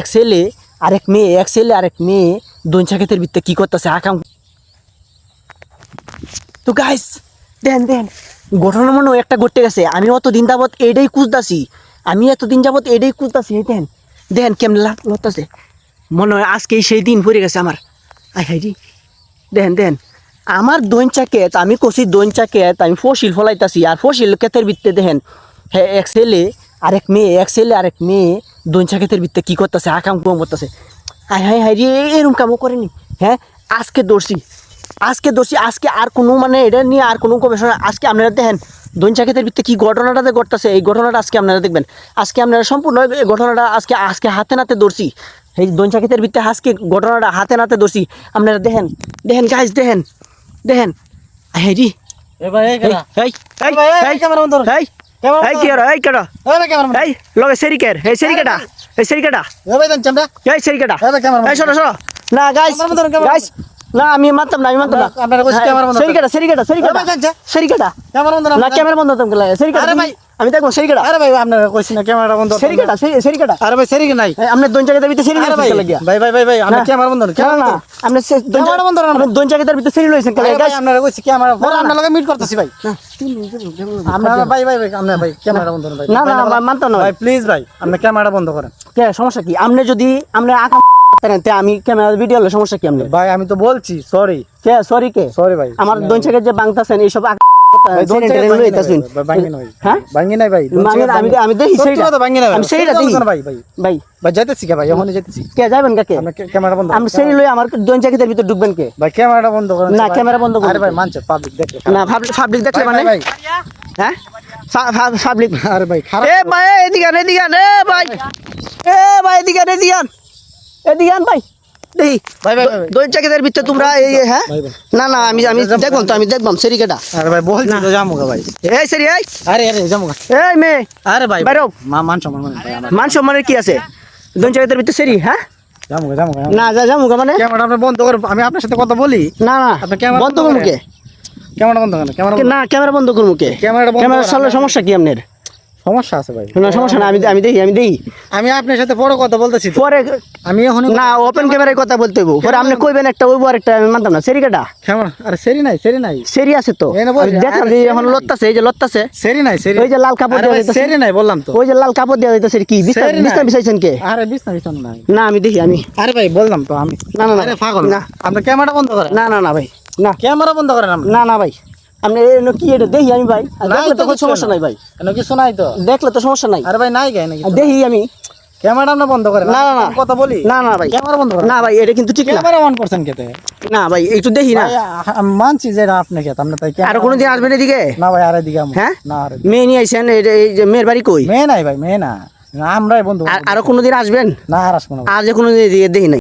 এক ছেলে আরেক মেয়ে এক ছেলে আরেক মেয়ে দঞ্চা ক্ষেতের ভিতরে কি করতেছে? আকাম তো গাইস দেন দেন। ঘটনা মনে একটা ঘটে গেছে। আমি অত দিন যাবত এটাই খুঁজতাছি। আমি এতদিন যাবত এটাই খুঁজতাছি এই দেন। দেন কেমন লাগতেছে মনে হয় আজকেই সেই দিন পড়ে গেছে আমার। আই হাই রে। দেন দেন। আমার দইঞ্চা ক্ষেত আমি কষি দইঞ্চা ক্ষেত আমি ফসিল ফলাইতাছি। আর ফসিল ক্ষেতের ভিত্তে দেখেন হ্যাঁ এক ছেলে আরেক মেয়ে এক ছেলে আরেক মেয়ে দইঞ্চা ক্ষেতের ভিত্তে কী করতেছে আকাম কুম করতেছে। আই হাই হাই রে এরম কামও করেনি। হ্যাঁ আজকে দর্শি আজকে দোষী আজকে আর কোনো মানে এটা নিয়ে আর কোনো গবেষণা আজকে আপনারা দেখেন দৈনচা ক্ষেতের ভিত্তি কী ঘটনাটাতে ঘটতেছে এই ঘটনাটা আজকে আপনারা দেখবেন। আজকে আপনারা সম্পূর্ণ এই ঘটনাটা আজকে আজকে হাতে নাতে দর্শি এই দৈনচা ক্ষেতের ভিত্তি আজকে ঘটনাটা হাতে নাতে দর্শি আপনারা দেখেন দেখেন গাইজ দেখেন দেখেন। হ্যাঁ রি। ভাই এই কি আর এই কেডা? এই লগে সেরিকের এই সেরিকেটা এই সেরিকেটা। এই সেরিকেটা এই শোনো শোনো না গাইস গাইস না আমি মানতাম না আমি মানতাম না। আপনারা- আপনারা ক্যামেরা বন্ধ সেরিকেটা সেরিকেটা সেরিকেটা। সেরিকেটা ক্যামেরা বন্ধ না না। ক্যামেরা বন্ধ তুমি লাগে সেরিকেটা আরে ভাই। আমি দেখব সেরিকেটা। আরে ভাই আপনারা কইছি না ক্যামেরা বন্ধ করতে। সেরিকেটা সেই- সেরিকেটা। আরে ভাই সেরি নাই। এই, আপনার দোন জায়গাটার ভিতরে সেরি আরে ভাই ভাই ভাই ভাই ভাই আপনি না। ক্যামেরা বন্ধ করুন, না ক্যামেরা না আপনি দোন ক্যামেরা বন্ধ করুন। আপনি দোন জায়গাটার ভিতরে সেরি লইছেন ভাই গাইস আপনারা কইছি ক্যামেরা পরে আপনার লগে মিট করতেছি ভাই। আপনারা ভাই ভাই ভাই আপনারা ভাই ক্যামেরা বন্ধ ভাই। না, না, ভাই, না, না ভাই। প্লিজ ভাই আপনি ক্যামেরা বন্ধ করেন। কে সমস্যা কি? আপনি যদি আপনি আঁকা আমি ক্যামেরা ভিডিও হলে সমস্যা কি আপনি? ভাই আমি তো বলছি সরি কে সরি কে? সরি ভাই। আমার দোন জায়গায় যে বাংতাছেন এইসব আঁকা ভাই, দোন সেরেন্টারি জায়গায় লইতাছেন ভাই, ভাঙ্গি নাই ভাই। হ্যাঁ ভাঙ্গি নাই ভাই দোন ভাঙ্গি- জায়গায় আমি ভাঙ্গি- আমি দেখি সত্যি সেইটা কথা ভাঙ্গি নাই ভাই। আমি সেইটা সত্যি দেখি কথা না ভাই ভাই ভাই ভাই যাইতেছি কে ভাই ক্যামেরা বন্ধ আমি করেন। ঢুকবেন না। ক্যামেরা বন্ধ করুন। ভাই মানছে পাবলিক দেখলে না পাবলিক দেখলে মানে হ্যাঁ পাবলিক আরে ভাই এ ভাই এদিকে এদিকে এ ভাই এ ভাই এদিকে এদিকে এদিকে ভাই দেখি ভাই, ভাই, ভাই, ভাই। দই চাকিদের ভিতরে তোমরা এই এই, হ্যাঁ? ভাই, ভাই। না না আমি আমি দেখবাম তো আমি দেখবাম সেরিকেটা আরে ভাই বলছি তো যামুগা ভাই। এই সেরি এই। আরে আরে যামুগা এই মেয়ে। আরে ভাই বাইরো। মান সম্মান মানে ভাই আমার। মান সম্মানের কি আছে? দই চাকিদের ভিতরে সেরি হ্যাঁ? না যা মানে? ক্যামেরা আপনি বন্ধ করে আমি আপনার সাথে কথা বলি। না না আপনি ক্যামেরা বন্ধ বন্ধ করব কে ক্যামেরা বন্ধ করেন ক্যামেরা না ক্যামেরা বন্ধ করব কে ক্যামেরাটা বন্ধ ক্যামেরা করেন। সমস্যা কি আপনার? সমস্যা আছে ভাই। না সমস্যা না আমি আমি দেখি আমি দেখি। আমি আপনার সাথে বড় কথা বলতেছি পরে আমি এখন না ওপেন ক্যামেরায় কথা বলতে হইব। পরে আপনি কইবেন একটা ওইব আর একটা আমি মানতাম না। সেরিকাটা ক্যামেরা আরে সেরি নাই সেরি নাই। সেরি আছে তো। দেখলাম যে এখন লত্তাছে এই যে লত্তাছে সেরি নাই সেরি ওই যে লাল কাপড় দেওয়া ভাই, সেরি নাই বললাম তো। ওই যে লাল কাপড় দেওয়া যাইতেছে কি? বিস্তার সেরি বিস্তার বিছাইছেন কে? আরে বিছনা বিছনা নাই। না আমি দেখি আমি। আরে ভাই বললাম তো আমি। না না না। আরে পাগল। না। না আপনি ক্যামেরা বন্ধ করেন। না না না ভাই। না। ক্যামেরা বন্ধ করেন না না ভাই। আপনি এনো কি এটা দেখি আমি ভাই? দেখলে তো তো কোনো কিছু সমস্যা না। নাই ভাই। কেন কিছু নাই তো। দেখলে তো সমস্যা নাই। আরে ভাই নাই গায় নাকি দেখি আমি। ক্যামেরা আপনি বন্ধ করেন না না না। কথা বলি? না না ভাই। ক্যামেরা বন্ধ করেন না ভাই এটা কিন্তু ঠিক ক্যামেরা অন করছেন কেতে না ভাই একটু দেখি না। ভাই আ- আমি মানছি যে আপনি তাই আর আসবেন এদিকে? না ভাই আরে হ্যাঁ? না আরে মেয়ে নিয়ে আইসেন এই যে- মেয়ের বাড়ি কই? মেয়ে নাই ভাই মেয়ে না। আমরাই বন্ধু আর কোনোদিন আসবেন? না আর আসব না। আজ কোনোদিন এদিকে দেখি নাই।